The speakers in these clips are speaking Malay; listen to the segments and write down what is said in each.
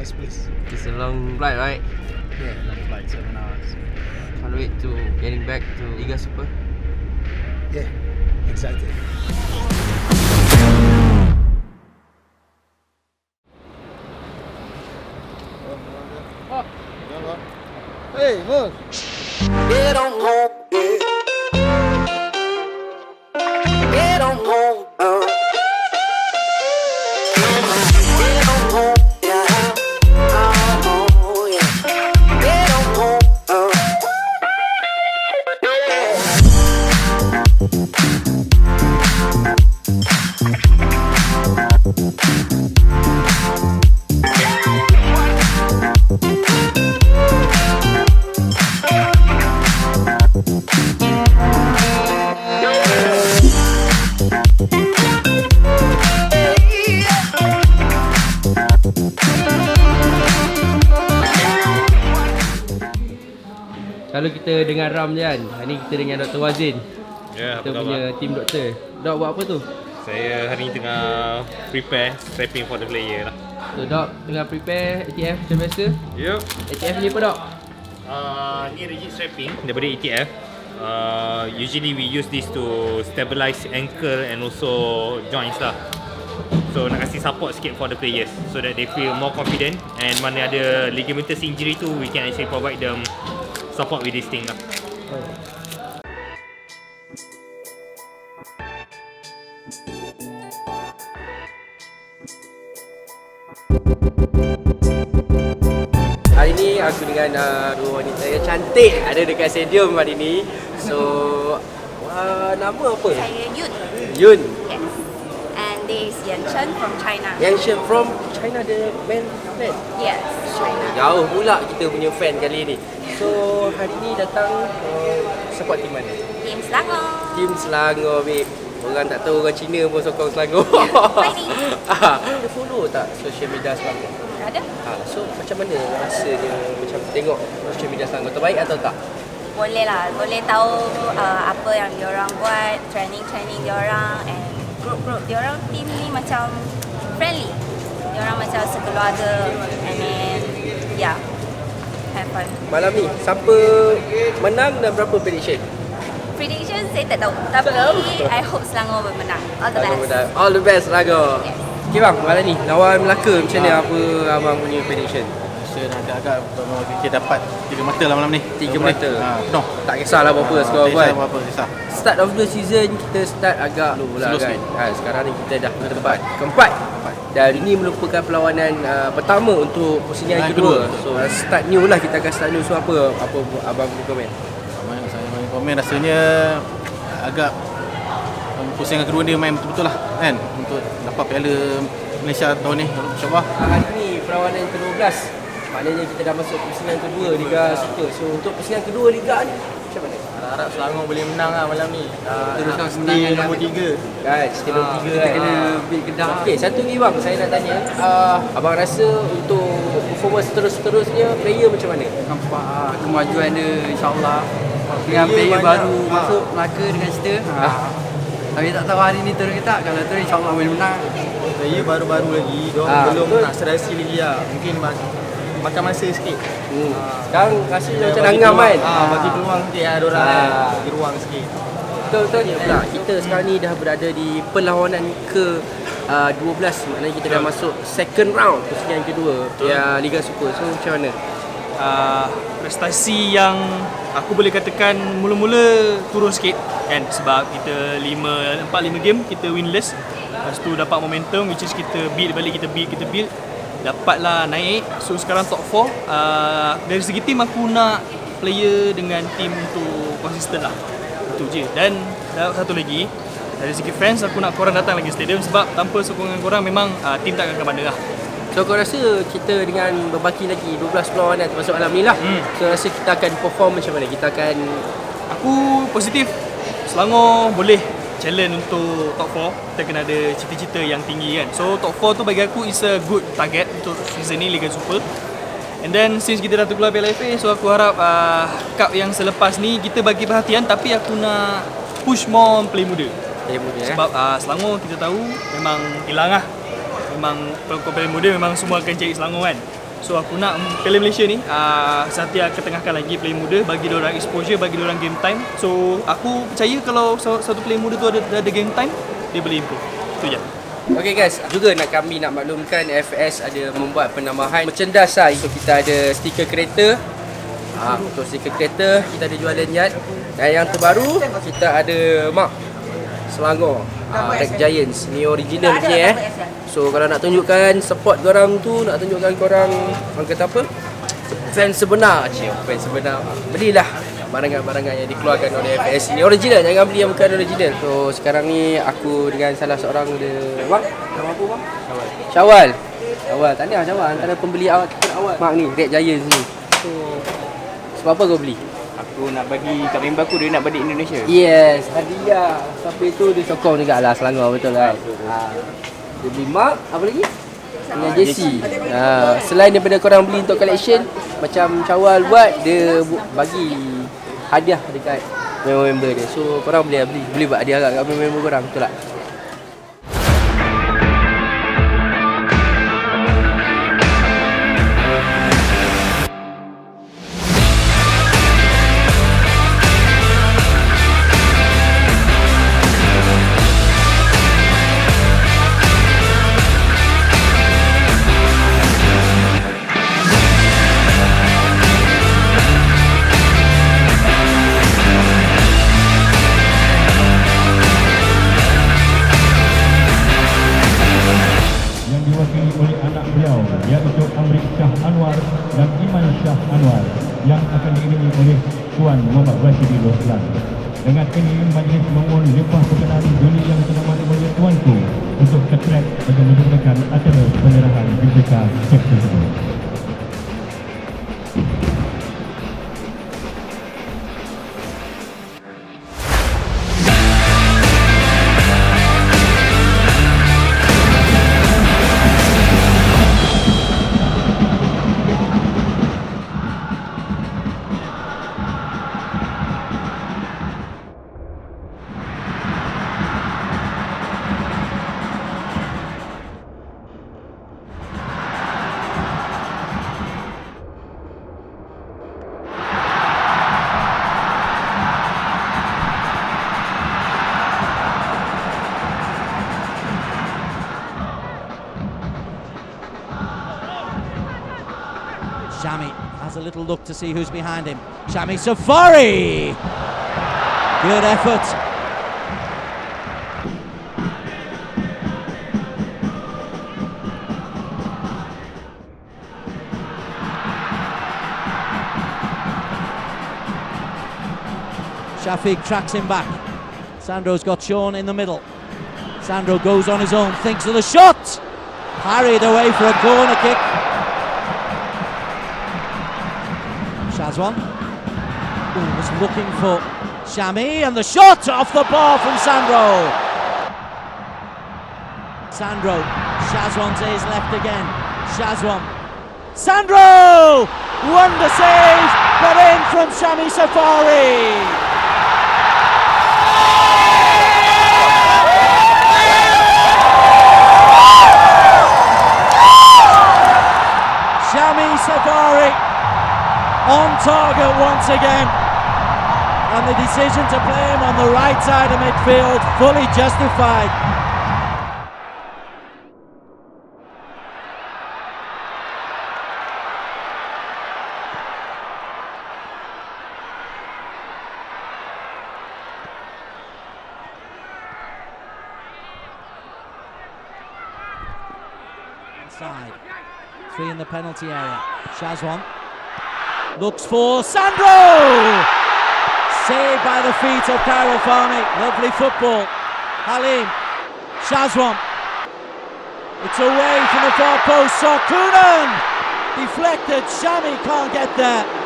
nice place. It's a long flight, right? Yeah, long flight, seven hours. Can't wait to getting back to Liga Super. Yeah, excited. Oh, hey, Mo. Get on home, kita dengan Ram je kan, hari ni kita dengan Dr. Wazin. Ya, Kita apa punya khabar? team doktor. Dok buat apa tu? Saya hari ni tengah prepare strapping for the player lah. So Dok tengah prepare ATF macam biasa. Yup. ATF ni apa Dok? Uh, ni rigid strapping daripada ETF. Uh, usually we use this to stabilize ankle and also joints lah. So nak kasih support sikit for the players so that they feel more confident and mana ada ligamentous injury tu we can actually provide them support with this thing lah. Hari ni aku dengan uh, dua wanita yang cantik ada dekat stadium hari ni. So uh, nama apa? Saya Yun. Yun. Yes. And this is Yan Chen from China. Yang she from China the man fan. Yes, China. Jauh pula kita punya fan kali ni. So hari ni datang uh, support team mana? Team Selangor. Team Selangor babe. Orang tak tahu orang Cina pun sokong Selangor. fighting. ah, ada follow tak social media Selangor? Ada? Ah, so macam mana rasanya macam tengok social media Selangor terbaik atau tak? Boleh lah. Boleh tahu uh, apa yang diorang buat, training-training diorang and group-group diorang team ni macam friendly. Diorang macam sekeluarga and then yeah. Have fun. Malam ni siapa menang dan berapa prediction? Prediction saya tak tahu. Tapi I hope Selangor bermenang. All the Selangor best. menang. All the best Selangor. Yes. Okay bang, malam ni lawan Melaka macam mana apa abang punya prediction? Rasa agak-agak kita dapat tiga mata lah malam ni. Tiga boleh. mata. Ha, penuh. Tak kisahlah berapa Ah, skor tak kan. kisah apa-apa, kisah. Start of the season kita start agak low lah Slow kan. sikit. Ha, sekarang ni kita dah ke tempat keempat. Dan ini merupakan perlawanan uh, pertama untuk pusingan Yang kedua. kedua. So uh, start new lah kita akan start new. So apa apa abang punya komen? Saya main komen rasanya agak um, pusingan kedua dia main betul-betul lah kan untuk dapat piala Malaysia tahun ni insyaAllah Uh, hari ni perlawanan ke-12. Maknanya kita dah masuk pusingan kedua Liga Super. So untuk pusingan kedua Liga ni macam mana? Harap Selangor boleh menang lah malam ni. Uh, Teruskan semenangan stay lah. nombor tiga. Kan, stay nombor Ah, tiga kita kena beat Kedah. Okey, satu lagi bang, saya nak tanya. Uh, abang rasa untuk performance terus-terusnya player macam mana? nampak uh, kemajuan dia insyaAllah dengan Player player baru Ha. masuk Melaka dengan kita ha. tapi tak tahu hari ni terus ke tak kalau terus insyaAllah boleh menang Player baru-baru lagi. Diorang Ah, belum betul. nak serasi lagi lah. Mungkin makan masa sikit. Hmm. Sekarang rasa macam Bagi kan? Ah, bagi peluang sikit lah diorang. Ah. kan. Bagi ruang sikit. Betul-betul pula kita sekarang ni dah berada di perlawanan ke uh, 12 maknanya kita dah masuk second round pusingan kedua ya Liga Super. So macam mana? uh, prestasi yang aku boleh katakan mula-mula turun sikit kan sebab kita 5 4 5 game kita winless lepas tu dapat momentum which is kita build balik kita build kita build dapatlah naik. So sekarang top 4 uh, dari segi tim aku nak player dengan tim tu konsisten lah. Itu je. Dan satu lagi. Dari segi fans aku nak korang datang lagi stadium sebab tanpa sokongan korang memang uh, tim tak akan ke mana lah. So kau rasa kita dengan berbaki lagi 12 perlawanan termasuk malam ni lah. Hmm. So rasa kita akan perform macam mana? Kita akan Aku positif. Selangor boleh challenge untuk top 4 Kita kena ada cita-cita yang tinggi kan So top 4 tu bagi aku is a good target untuk season ni Liga Super And then since kita dah terkeluar Piala FA so aku harap uh, cup yang selepas ni kita bagi perhatian tapi aku nak push more play muda. Saya muda eh. Sebab uh, Selangor kita tahu memang hilang lah. Memang pelakon play muda memang semua akan cari Selangor kan. So aku nak Piala Malaysia ni uh, Satya ketengahkan lagi play muda bagi orang exposure, bagi orang game time. So aku percaya kalau sa- satu play muda tu ada ada game time, dia boleh improve. Itu je. Okay guys, juga nak kami nak maklumkan FS ada membuat penambahan merchandise lah. So kita ada stiker kereta. Ha, untuk stiker kereta kita ada jual lanyard. Dan yang terbaru kita ada mark Selangor. Ha, Red Giants. Ni original punya eh. So kalau nak tunjukkan support korang tu, nak tunjukkan korang orang kata apa? Fans sebenar, cik, fans sebenar. Belilah barangan-barangan yang dikeluarkan oleh FS ini original jangan beli yang bukan original. So sekarang ni aku dengan salah seorang dia bang? Nama apa bang? Syawal. Syawal. Syawal tahniah Syawal. Antara pembeli awal kita awal mak ni Red Giants ni. So sebab apa kau beli Aku nak bagi kat member aku dia nak balik Indonesia. yes hadiah sampai tu dia sokong juga lah Selangor betul kan ha. dia beli mak apa lagi dengan JC ha. selain daripada korang beli untuk collection macam Syawal buat dia bu- bagi hadiah dekat member-member dia so korang boleh beli boleh buat hadiah kat member-member korang betul tak Anwar yang akan diiringi oleh Tuan Muhammad Rashidi Roslan. Dengan ini majlis memohon limpah perkenan Juli yang teramat oleh Tuanku untuk ke track bagi memulakan acara penyerahan BPK cek tersebut. Shami has a little look to see who's behind him. Shami Safari! Good effort. Shafiq tracks him back. Sandro's got Sean in the middle. Sandro goes on his own, thinks of the shot! Parried away for a corner kick. Shazwan Ooh, was looking for Shami and the shot off the bar from Sandro. Sandro, Shazwan to his left again. Shazwan, Sandro! Wonder save, but in from Shami Safari. On target once again. And the decision to play him on the right side of midfield, fully justified. Inside. Three in the penalty area. Shazwan looks for Sandro! Saved by the feet of Cairo Farney. Lovely football. Halim. Shazwan. It's away from the far post. Sarkunan! Deflected. Shami can't get there.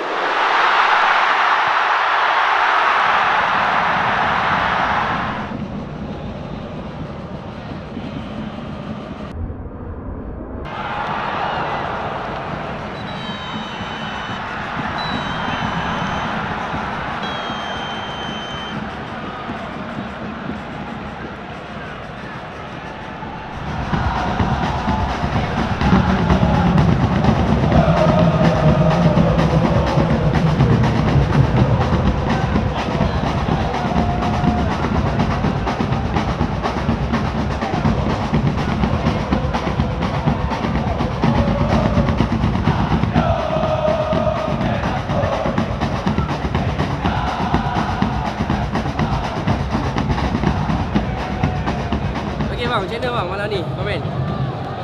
Malam ni? Komen.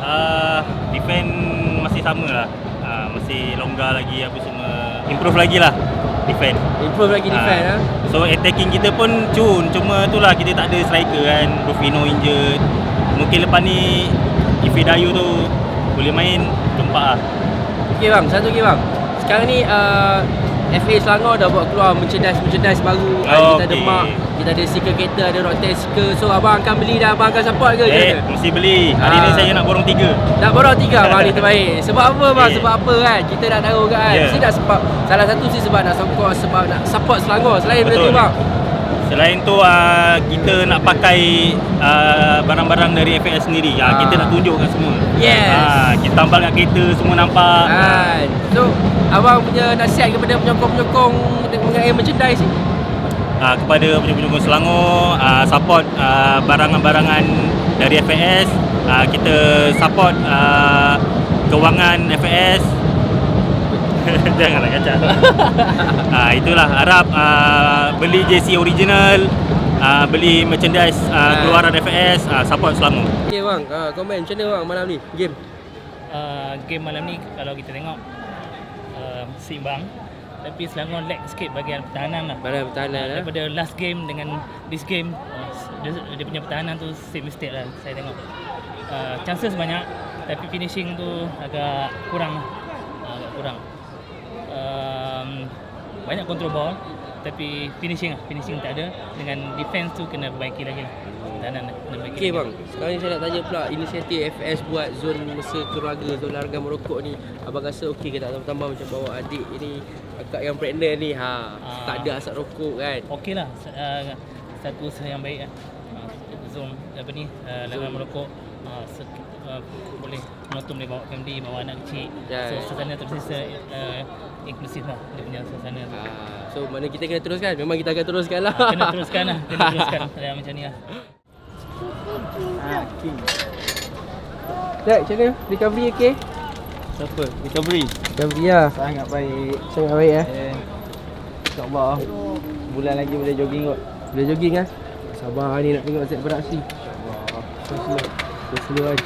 Uh, defend masih sama lah. Uh, masih longgar lagi apa semua. Improve lagi lah defend. Improve lagi defend Ah. ah. So attacking kita pun cun Cuma tu lah kita tak ada striker kan Rufino injured Mungkin lepas ni Ifi Dayu tu Boleh main Tempat lah Okey bang, satu lagi bang. Sekarang ni uh, FA Selangor dah buat keluar merchandise-merchandise baru. Oh, kita ada okey. mak, kita ada stiker kereta, ada rock test stiker. So abang akan beli dan abang akan support ke? Eh mana? mesti beli Hari ni Ah. saya nak borong tiga Nak borong tiga bang ni terbaik. Sebab apa bang? Eh. Sebab apa kan? Kita nak tahu kan. Ya. Mesti nak sebab salah satu sih sebab nak support sebab nak support Selangor. Selain benda tu Betul. bang. Selain tu uh, kita nak pakai uh, barang-barang dari FAS sendiri. Uh, Ah. kita nak tunjuk kat semua. Yes. Uh, kita tambal kat kereta semua nampak. Kan. So abang punya nasihat kepada penyokong-penyokong mengenai merchandise ni. uh, kepada penyokong-penyokong Selangor uh, support uh, barangan-barangan dari FAS uh, kita support uh, kewangan FAS janganlah kacau uh, itulah harap uh, beli JC original uh, beli merchandise uh, keluaran FAS uh, support Selangor Okey bang, uh, komen macam mana bang malam ni? Game. uh, game malam ni kalau kita tengok uh, seimbang tapi Selangor lag sikit bahagian pertahanan lah. Bahagian pertahanan, eh? Daripada last game dengan this game uh, dia, dia punya pertahanan tu same mistake lah saya tengok. Uh, chances banyak tapi finishing tu agak kurang lah. Uh, agak kurang. Um, banyak control ball tapi finishing lah finishing tak ada dengan defense tu kena perbaiki lagi lah pertahanan lah, kena perbaiki Okey lagi. bang, sekarang ni saya nak tanya pula inisiatif FS buat zon mesra keluarga, zon larga merokok ni. Abang rasa okey ke tak tambah macam bawa adik ini akak yang pregnant ni ha. Ah. Tak ada asap rokok kan. Okey lah uh, satu usaha yang baik lah uh, Zoom apa ni uh, larang merokok uh, uh, boleh penonton boleh bawa family bawa anak kecil Ya, so ya. suasana tersisa uh, inklusif lah dia punya suasana tu Ah, so mana kita kena teruskan? Memang kita akan teruskan lah. Ah, kena teruskan lah kena teruskan yang macam ni lah Ah, King. Jack, macam mana? Recovery okey? Siapa? Recovery. Recovery lah. Sangat baik. Sangat baik eh. Eh, InsyaAllah. Bulan lagi boleh jogging kot. Boleh jogging kan? Sabar ni nak tengok Zack beraksi. Slow slow. Slow slow kan.